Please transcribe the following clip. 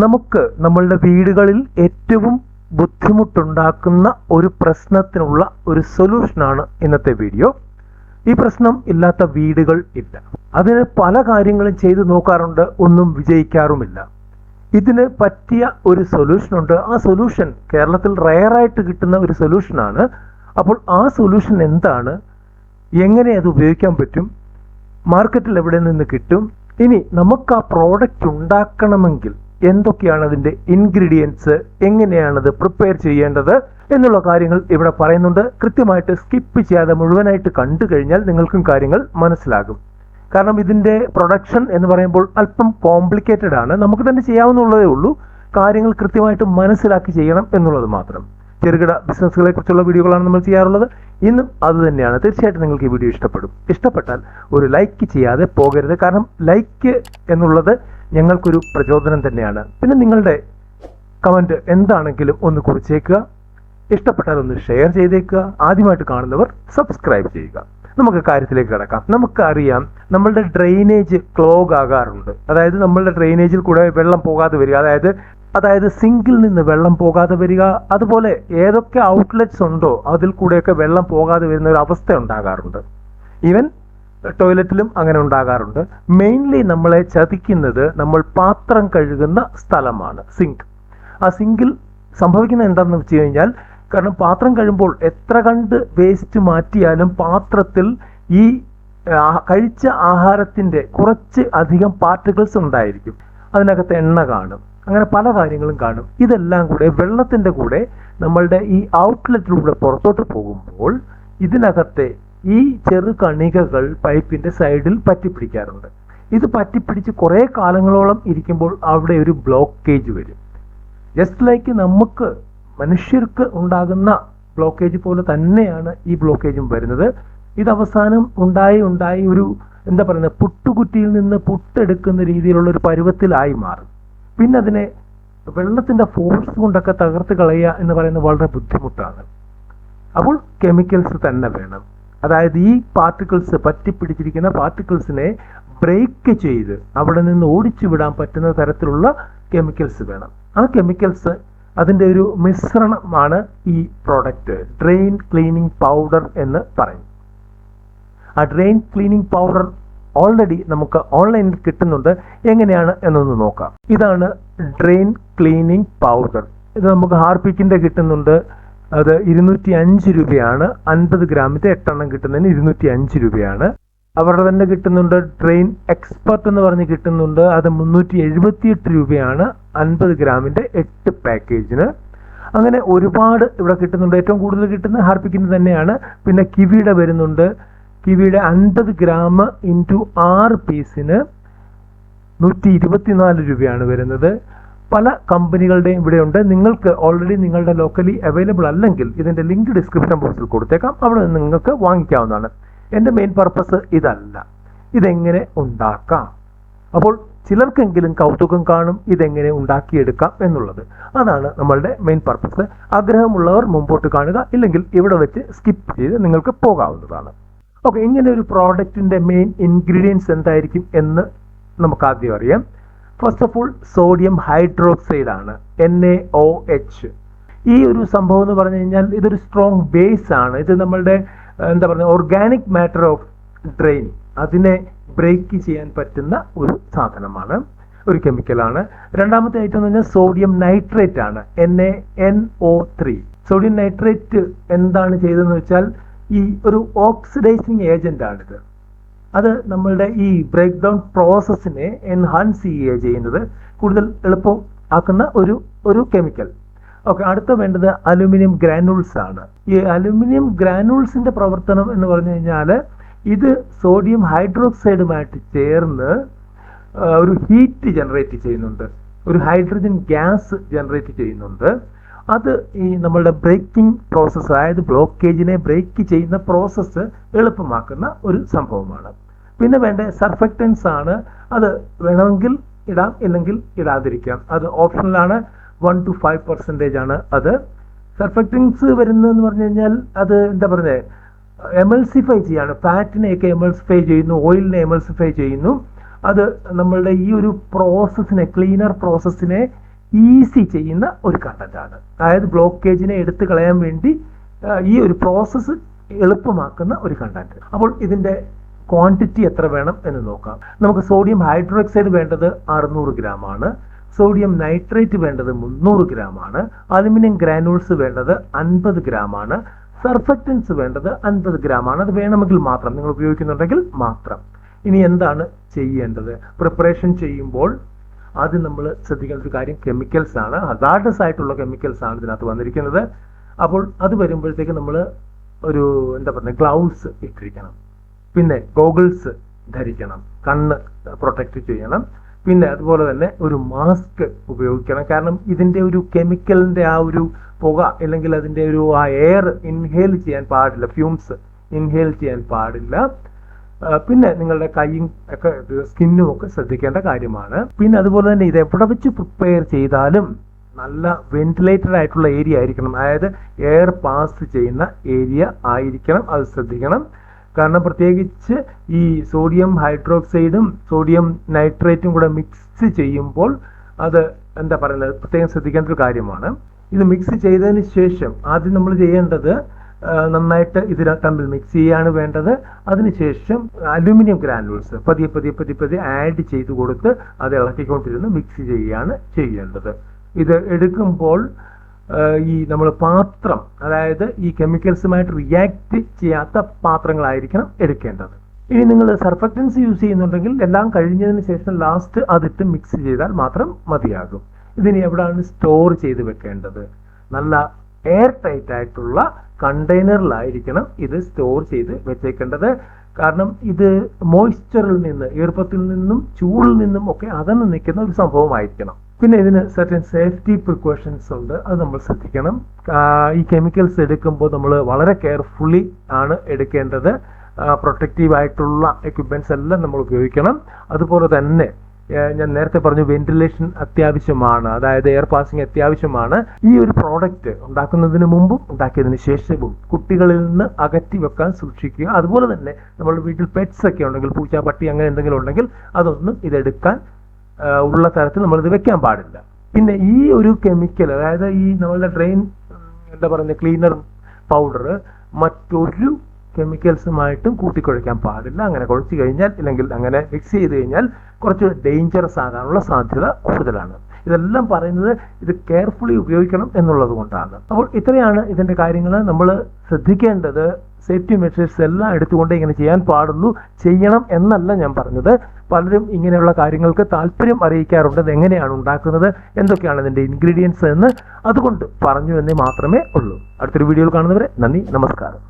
നമുക്ക് നമ്മളുടെ വീടുകളിൽ ഏറ്റവും ബുദ്ധിമുട്ടുണ്ടാക്കുന്ന ഒരു പ്രശ്നത്തിനുള്ള ഒരു സൊല്യൂഷനാണ് ഇന്നത്തെ വീഡിയോ. ഈ പ്രശ്നം ഇല്ലാത്ത വീടുകൾ ഇല്ല. അതിന് പല കാര്യങ്ങളും ചെയ്തു നോക്കാറുണ്ട് ഒന്നും വിജയിക്കാറുമില്ല. ഇതിന് പറ്റിയ ഒരു സൊല്യൂഷൻ ഉണ്ട് ആ സൊല്യൂഷൻ കേരളത്തിൽ റയറായിട്ട് കിട്ടുന്ന ഒരു സൊല്യൂഷനാണ്. അപ്പോൾ ആ സൊല്യൂഷൻ എന്താണ്? എങ്ങനെ അത് ഉപയോഗിക്കാൻ പറ്റും? മാർക്കറ്റിൽ എവിടെ നിന്ന് കിട്ടും? ഇനി നമുക്ക് ആ പ്രോഡക്റ്റ് ഉണ്ടാക്കണമെങ്കിൽ എന്തൊക്കെയാണ് അതിന്റെ ഇൻഗ്രീഡിയൻസ് എങ്ങനെയാണ് അത് പ്രിപ്പയർ ചെയ്യേണ്ടത്? എന്നുള്ള കാര്യങ്ങൾ ഇവിടെ പറയുന്നുണ്ട്. കൃത്യമായിട്ട് സ്കിപ്പ് ചെയ്യാതെ മുഴുവനായിട്ട് കണ്ടു കഴിഞ്ഞാൽ നിങ്ങൾക്കും കാര്യങ്ങൾ മനസ്സിലാകും. കാരണം ഇതിന്റെ പ്രൊഡക്ഷൻ എന്ന് പറയുമ്പോൾ അല്പം കോംപ്ലിക്കേറ്റഡ് ആണ്. നമുക്ക് തന്നെ ചെയ്യാവുന്നുള്ളതേ ഉള്ളൂ. കാര്യങ്ങൾ കൃത്യമായിട്ട് മനസ്സിലാക്കി ചെയ്യണം എന്നുള്ളത് മാത്രം. ചെറുകിട ബിസിനസ്സുകളെ കുറിച്ചുള്ള വീഡിയോകളാണ് നമ്മൾ ചെയ്യാറുള്ളത്. ഇന്നും അത് തന്നെയാണ്. തീർച്ചയായിട്ടും നിങ്ങൾക്ക് ഈ വീഡിയോ ഇഷ്ടപ്പെടും. ഇഷ്ടപ്പെട്ടാൽ ഒരു ലൈക്ക് ചെയ്യാതെ പോകരുത്. കാരണം ലൈക്ക് എന്നുള്ളത് ഞങ്ങൾക്കൊരു പ്രചോദനം തന്നെയാണ്. പിന്നെ നിങ്ങളുടെ കമന്റ് എന്താണെങ്കിലും ഒന്ന് കുറിച്ചേക്കുക. ഇഷ്ടപ്പെട്ടാൽ ഒന്ന് ഷെയർ ചെയ്തേക്കുക. ആദ്യമായിട്ട് കാണുന്നവർ സബ്സ്ക്രൈബ് ചെയ്യുക. നമുക്ക് കാര്യത്തിലേക്ക് കിടക്കാം. നമുക്കറിയാം നമ്മളുടെ ഡ്രെയിനേജ് ക്ലോഗ് ആകാറുണ്ട്. അതായത് നമ്മളുടെ ഡ്രെയിനേജിൽ കൂടെ വെള്ളം പോകാതെ വരിക. അതായത് അതായത് സിങ്കിൽ നിന്ന് വെള്ളം പോകാതെ വരിക. അതുപോലെ ഏതൊക്കെ ഔട്ട്ലെറ്റ്സ് ഉണ്ടോ അതിൽ കൂടെയൊക്കെ വെള്ളം പോകാതെ വരുന്ന ഒരു അവസ്ഥ ഉണ്ടാകാറുണ്ട്. ഈവൻ ടോയ്ലറ്റിലും അങ്ങനെ ഉണ്ടാകാറുണ്ട്. മെയിൻലി നമ്മളെ ചതിക്കുന്നത് നമ്മൾ പാത്രം കഴുകുന്ന സ്ഥലമാണ് സിങ്ക് ആ സിങ്കിൽ സംഭവിക്കുന്നത് എന്താണെന്ന് വെച്ച് കഴിഞ്ഞാൽ കാരണം പാത്രം കഴിയുമ്പോൾ എത്ര കണ്ട് വേസ്റ്റ് മാറ്റിയാലും പാത്രത്തിൽ ഈ കഴിച്ച ആഹാരത്തിന്റെ കുറച്ച് അധികം പാർട്ടിക്കിൾസ് ഉണ്ടായിരിക്കും. അതിനകത്ത് എണ്ണ കാണും. അങ്ങനെ പല കാര്യങ്ങളും കാണും. ഇതെല്ലാം കൂടെ വെള്ളത്തിന്റെ കൂടെ നമ്മളുടെ ഈ ഔട്ട്ലെറ്റിലൂടെ പുറത്തോട്ട് പോകുമ്പോൾ ഇതിനകത്തെ ഈ ചെറു കണികകൾ പൈപ്പിന്റെ സൈഡിൽ പറ്റിപ്പിടിക്കാറുണ്ട്. ഇത് പറ്റിപ്പിടിച്ച് കുറേ കാലങ്ങളോളം ഇരിക്കുമ്പോൾ അവിടെ ഒരു ബ്ലോക്കേജ് വരും. ജസ്റ്റ് ലൈക്ക് നമുക്ക് മനുഷ്യർക്ക് ഉണ്ടാകുന്ന ബ്ലോക്കേജ് പോലെ തന്നെയാണ് ഈ ബ്ലോക്കേജും വരുന്നത്. ഇത് അവസാനം ഉണ്ടായി ഉണ്ടായി ഒരു എന്താ പറയുന്നത് പുട്ടുകുറ്റിയിൽ നിന്ന് പുട്ടെടുക്കുന്ന രീതിയിലുള്ള ഒരു പരുവത്തിലായി മാറും. പിന്നെ അതിനെ വെള്ളത്തിന്റെ ഫോഴ്സ് കൊണ്ടൊക്കെ തകർത്ത് കളയുക എന്ന് പറയുന്നത് വളരെ ബുദ്ധിമുട്ടാണ്. അപ്പോൾ കെമിക്കൽസ് തന്നെ വേണം. അതായത് ഈ പാർട്ടിക്കിൾസ് പറ്റിപ്പിടിച്ചിരിക്കുന്ന പാർട്ടിക്കിൾസിനെ ബ്രേക്ക് ചെയ്ത് അവിടെ നിന്ന് ഓടിച്ചു വിടാൻ പറ്റുന്ന തരത്തിലുള്ള കെമിക്കൽസ് വേണം. ആ കെമിക്കൽസ് അതിന്റെ ഒരു മിശ്രണമാണ് ഈ പ്രോഡക്റ്റ് ഡ്രെയിൻ ക്ലീനിങ് പൗഡർ എന്ന് പറയും. ആ ഡ്രെയിൻ ക്ലീനിങ് പൗഡർ ഓൾറെഡി നമുക്ക് ഓൺലൈനിൽ കിട്ടുന്നുണ്ട്. എങ്ങനെയാണ് എന്നൊന്ന് നോക്കാം. ഇതാണ് ഡ്രെയിൻ ക്ലീനിങ് പൗഡർ ഇത് നമുക്ക് ഹാർപിക്കിന്റെ കിട്ടുന്നുണ്ട്. അത് ഇരുന്നൂറ്റി അഞ്ച് രൂപയാണ്. അൻപത് ഗ്രാമിന്റെ എട്ടെണ്ണം കിട്ടുന്നതിന് ഇരുന്നൂറ്റി അഞ്ച് രൂപയാണ്. അവരുടെ തന്നെ കിട്ടുന്നുണ്ട് ട്രെയിൻ എക്സ്പെർട്ട് എന്ന് പറഞ്ഞ് കിട്ടുന്നുണ്ട്. അത് മുന്നൂറ്റി എഴുപത്തിയെട്ട് രൂപയാണ്. അൻപത് ഗ്രാമിന്റെ എട്ട് പാക്കേജിന്. അങ്ങനെ ഒരുപാട് ഇവിടെ കിട്ടുന്നുണ്ട്. ഏറ്റവും കൂടുതൽ കിട്ടുന്ന ഹാർപ്പിക്കിന് തന്നെയാണ്. പിന്നെ കിവിയുടെ വരുന്നുണ്ട്. കിവിയുടെ അൻപത് ഗ്രാം ഇന്റു ആറ് പീസിന് നൂറ്റി ഇരുപത്തിനാല് രൂപയാണ് വരുന്നത്. പല കമ്പനികളുടെയും ഇവിടെയുണ്ട് നിങ്ങൾക്ക് ഓൾറെഡി നിങ്ങളുടെ ലോക്കലി അവൈലബിൾ അല്ലെങ്കിൽ ഇതിന്റെ ലിങ്ക് ഡിസ്ക്രിപ്ഷൻ ബോക്സിൽ കൊടുത്തേക്കാം. അവിടെ നിങ്ങൾക്ക് വാങ്ങിക്കാവുന്നതാണ്. എന്റെ മെയിൻ പർപ്പസ് ഇതല്ല. ഇതെങ്ങനെ ഉണ്ടാക്കാം? അപ്പോൾ ചിലർക്കെങ്കിലും കൗതുകം കാണും ഇതെങ്ങനെ ഉണ്ടാക്കിയെടുക്കാം എന്നുള്ളത്. അതാണ് നമ്മളുടെ മെയിൻ പർപ്പസ് ആഗ്രഹമുള്ളവർ മുമ്പോട്ട് കാണുക ഇല്ലെങ്കിൽ ഇവിടെ വെച്ച് സ്കിപ്പ് ചെയ്ത് നിങ്ങൾക്ക് പോകാവുന്നതാണ്. ഓക്കെ ഇങ്ങനെ ഒരു പ്രോഡക്റ്റിന്റെ മെയിൻ ഇൻഗ്രീഡിയൻസ് എന്തായിരിക്കും എന്ന് നമുക്ക് ആദ്യം അറിയാം. First of all sodium hydroxide ആണ് എൻ എ ഒ എച്ച് ഈ ഒരു സംഭവം എന്ന് പറഞ്ഞു കഴിഞ്ഞാൽ ഇതൊരു സ്ട്രോങ് ബേസ് ആണ്. ഇത് നമ്മളുടെ എന്താ പറയുക ഓർഗാനിക് മാറ്റർ ഓഫ് ഡ്രെയിൻ അതിനെ ബ്രേക്ക് ചെയ്യാൻ പറ്റുന്ന ഒരു സാധനമാണ് ഒരു കെമിക്കലാണ് രണ്ടാമത്തെ ഐറ്റം എന്ന് പറഞ്ഞാൽ സോഡിയം നൈട്രേറ്റ് ആണ് N A N O three sodium nitrate എന്താണ് ചെയ്തതെന്ന് വെച്ചാൽ ഈ ഒരു ഓക്സിഡൈസിങ് ഏജന്റ് ആണിത്. അത് നമ്മളുടെ ഈ ബ്രേക്ക് ഡൗൺ പ്രോസസ്സിനെ എൻഹാൻസ് ചെയ്യുക ചെയ്യുന്നത്. കൂടുതൽ എളുപ്പം ആക്കുന്ന ഒരു ഒരു കെമിക്കൽ ഓക്കെ അടുത്ത വേണ്ടത് അലുമിനിയം ഗ്രാനുൾസ് ആണ്. ഈ അലുമിനിയം ഗ്രാനുൾസിന്റെ പ്രവർത്തനം എന്ന് പറഞ്ഞു കഴിഞ്ഞാൽ ഇത് സോഡിയം ഹൈഡ്രോക്സൈഡുമായിട്ട് ചേർന്ന് ഒരു ഹീറ്റ് ജനറേറ്റ് ചെയ്യുന്നുണ്ട്. ഒരു ഹൈഡ്രജൻ ഗ്യാസ് ജനറേറ്റ് ചെയ്യുന്നുണ്ട്. അത് ഈ നമ്മളുടെ ബ്രേക്കിംഗ് പ്രോസസ്സ് അതായത് ബ്ലോക്കേജിനെ ബ്രേക്ക് ചെയ്യുന്ന പ്രോസസ്സ് എളുപ്പമാക്കുന്ന ഒരു സംഭവമാണ്. പിന്നെ വേണ്ട സർഫക്റ്റൻസ് ആണ്. അത് വേണമെങ്കിൽ ഇടാം ഇല്ലെങ്കിൽ ഇടാതിരിക്കാം. അത് ഓപ്ഷണലാണ് വൺ ടു ഫൈവ് പെർസെന്റേജ് ആണ് അത്. സർഫക്റ്റൻസ് വരുന്നതെന്ന് പറഞ്ഞു കഴിഞ്ഞാൽ അത് എന്താ പറയുന്നത് എമൾസിഫൈ ചെയ്യാണ്. ഫാറ്റിനെയൊക്കെ എമൾസിഫൈ ചെയ്യുന്നു ഓയിലിനെ എമൾസിഫൈ ചെയ്യുന്നു. അത് നമ്മളുടെ ഈ ഒരു പ്രോസസ്സിനെ ക്ലീനർ പ്രോസസ്സിനെ ഈസി ചെയ്യുന്ന ഒരു കണ്ടന്റ് ആണ്. അതായത് ബ്ലോക്കേജിനെ എടുത്തു കളയാൻ വേണ്ടി ഈ ഒരു പ്രോസസ്സ് എളുപ്പമാക്കുന്ന ഒരു കണ്ടന്റ് അപ്പോൾ ഇതിന്റെ ക്വാണ്ടിറ്റി എത്ര വേണം എന്ന് നോക്കാം. നമുക്ക് സോഡിയം ഹൈഡ്രോക്സൈഡ് വേണ്ടത് അറുന്നൂറ് ഗ്രാം ആണ്. സോഡിയം നൈട്രേറ്റ് വേണ്ടത് മുന്നൂറ് ഗ്രാം ആണ്. അലുമിനിയം ഗ്രാനൂൾസ് വേണ്ടത് അൻപത് ഗ്രാം ആണ്. സർഫക്റ്റൻസ് വേണ്ടത് അൻപത് ഗ്രാം ആണ്. അത് വേണമെങ്കിൽ മാത്രം. നിങ്ങൾ ഉപയോഗിക്കുന്നുണ്ടെങ്കിൽ മാത്രം. ഇനി എന്താണ് ചെയ്യേണ്ടത്? പ്രിപ്പറേഷൻ ചെയ്യുമ്പോൾ ആദ്യം നമ്മൾ ശ്രദ്ധിക്കേണ്ട ഒരു കാര്യം കെമിക്കൽസ് ആണ്. ഹസാർഡസ് ആയിട്ടുള്ള കെമിക്കൽസ് ആണ് ഇതിനകത്ത് വന്നിരിക്കുന്നത്. അപ്പോൾ അത് വരുമ്പോഴത്തേക്ക് നമ്മൾ ഒരു എന്താ പറയുക ഗ്ലൗസ് ഇട്ടിരിക്കണം. പിന്നെ ഗോഗിൾസ് ധരിക്കണം കണ്ണ് പ്രൊട്ടക്ട് ചെയ്യണം. പിന്നെ അതുപോലെ തന്നെ ഒരു മാസ്ക് ഉപയോഗിക്കണം. കാരണം ഇതിന്റെ ഒരു കെമിക്കലിന്റെ ആ ഒരു പുക അല്ലെങ്കിൽ അതിന്റെ ഒരു ആ എയർ ഇൻഹേൽ ചെയ്യാൻ പാടില്ല ഫ്യൂംസ് ഇൻഹേൽ ചെയ്യാൻ പാടില്ല. പിന്നെ നിങ്ങളുടെ കൈയും ഒക്കെ സ്കിന്നും ഒക്കെ ശ്രദ്ധിക്കേണ്ട കാര്യമാണ്. പിന്നെ അതുപോലെ തന്നെ ഇത് എവിടെ വെച്ച് പ്രിപ്പയർ ചെയ്താലും നല്ല വെന്റിലേറ്റഡ് ആയിട്ടുള്ള ഏരിയ ആയിരിക്കണം. അതായത് എയർ പാസ് ചെയ്യുന്ന ഏരിയ ആയിരിക്കണം. അത് ശ്രദ്ധിക്കണം. കാരണം പ്രത്യേകിച്ച് ഈ സോഡിയം ഹൈഡ്രോക്സൈഡും സോഡിയം നൈട്രേറ്റും കൂടെ മിക്സ് ചെയ്യുമ്പോൾ അത് എന്താ പറയുന്നത്? പ്രത്യേകം ശ്രദ്ധിക്കേണ്ട ഒരു കാര്യമാണ്. ഇത് മിക്സ് ചെയ്തതിന് ശേഷം ആദ്യം നമ്മൾ ചെയ്യേണ്ടത് നന്നായിട്ട് ഇത് തമ്മിൽ മിക്സ് ചെയ്യാണ് വേണ്ടത്. അതിനുശേഷം അലുമിനിയം ഗ്രാനുൾസ് പതിയെ പതിയെ പതിയെ പതിയെ ആഡ് ചെയ്ത് കൊടുത്ത് അത് ഇളക്കിക്കൊണ്ടിരുന്ന് മിക്സ് ചെയ്യുകയാണ് ചെയ്യേണ്ടത്. ഇത് എടുക്കുമ്പോൾ ഈ നമ്മൾ പാത്രം അതായത് ഈ കെമിക്കൽസുമായിട്ട് റിയാക്ട് ചെയ്യാത്ത പാത്രങ്ങളായിരിക്കണം എടുക്കേണ്ടത്. ഇനി നിങ്ങൾ സർഫക്റ്റൻസ് യൂസ് ചെയ്യുന്നുണ്ടെങ്കിൽ എല്ലാം കഴിഞ്ഞതിന് ശേഷം ലാസ്റ്റ് അതിട്ട് മിക്സ് ചെയ്താൽ മാത്രം മതിയാകും. ഇതിനി എവിടെയാണ് സ്റ്റോർ ചെയ്ത് വെക്കേണ്ടത്? നല്ല എയർ ടൈറ്റ് ആയിട്ടുള്ള കണ്ടെയ്നറിലായിരിക്കണം ഇത് സ്റ്റോർ ചെയ്ത് വെച്ചേക്കേണ്ടത്. കാരണം ഇത് മോയ്സ്ചറിൽ നിന്ന് ഈർപ്പത്തിൽ നിന്നും ചൂടിൽ നിന്നും ഒക്കെ അകന്ന് നിൽക്കുന്ന ഒരു സംഭവമായിരിക്കണം. പിന്നെ ഇതിന് സർട്ടൻ സേഫ്റ്റി പ്രിക്കോഷൻസ് ഉണ്ട്. അത് നമ്മൾ ശ്രദ്ധിക്കണം. ഈ കെമിക്കൽസ് എടുക്കുമ്പോൾ നമ്മൾ വളരെ കെയർഫുള്ളി ആണ് എടുക്കേണ്ടത്. പ്രൊട്ടക്റ്റീവ് ആയിട്ടുള്ള എക്യുപ്മെന്റ്സ് എല്ലാം നമ്മൾ ഉപയോഗിക്കണം. അതുപോലെ തന്നെ ഞാൻ നേരത്തെ പറഞ്ഞു വെന്റിലേഷൻ അത്യാവശ്യമാണ്. അതായത് എയർ പാസിംഗ് അത്യാവശ്യമാണ്. ഈ ഒരു പ്രോഡക്റ്റ് ഉണ്ടാക്കുന്നതിന് മുമ്പും ഉണ്ടാക്കിയതിന് ശേഷവും കുട്ടികളിൽ നിന്ന് അകറ്റി വെക്കാൻ സൂക്ഷിക്കുക. അതുപോലെ തന്നെ നമ്മൾ വീട്ടിൽ പെറ്റ്സ് ഒക്കെ ഉണ്ടെങ്കിൽ പൂച്ച പട്ടി അങ്ങനെ എന്തെങ്കിലും ഉണ്ടെങ്കിൽ അതൊന്നും ഇതെടുക്കാൻ ഉള്ള തരത്തിൽ നമ്മൾ ഇത് വെക്കാൻ പാടില്ല. പിന്നെ ഈ ഒരു കെമിക്കൽ അതായത് ഈ നമ്മളുടെ ഡ്രെയിൻ എന്താ പറയുന്നത് ക്ലീനർ പൗഡർ മറ്റൊരു കെമിക്കൽസുമായിട്ടും കൂട്ടിക്കുഴയ്ക്കാൻ പാടില്ല. അങ്ങനെ കുഴച്ച് കഴിഞ്ഞാൽ അല്ലെങ്കിൽ അങ്ങനെ മിക്സ് ചെയ്ത് കഴിഞ്ഞാൽ കുറച്ച് ഡേഞ്ചറസ് ആകാനുള്ള സാധ്യത കൂടുതലാണ്. ഇതെല്ലാം പറയുന്നത് ഇത് കെയർഫുള്ളി ഉപയോഗിക്കണം എന്നുള്ളത് കൊണ്ടാണ്. അപ്പോൾ ഇത്രയാണ് ഇതിന്റെ കാര്യങ്ങൾ. നമ്മൾ ശ്രദ്ധിക്കേണ്ടത് സേഫ്റ്റി മെഷേഴ്സ് എല്ലാം എടുത്തുകൊണ്ട് ഇങ്ങനെ ചെയ്യാൻ പാടുള്ളൂ ചെയ്യണം എന്നല്ല ഞാൻ പറഞ്ഞത്. പലരും ഇങ്ങനെയുള്ള കാര്യങ്ങൾക്ക് താല്പര്യം അറിയിക്കാറുണ്ട്. എങ്ങനെയാണ് ഉണ്ടാക്കുന്നത്? എന്തൊക്കെയാണ് ഇതിന്റെ ഇൻഗ്രീഡിയൻസ് എന്ന്. അതുകൊണ്ട് പറഞ്ഞു എന്നേ മാത്രമേ ഉള്ളൂ. അടുത്തൊരു വീഡിയോയിൽ കാണുന്നവരെ നന്ദി നമസ്കാരം.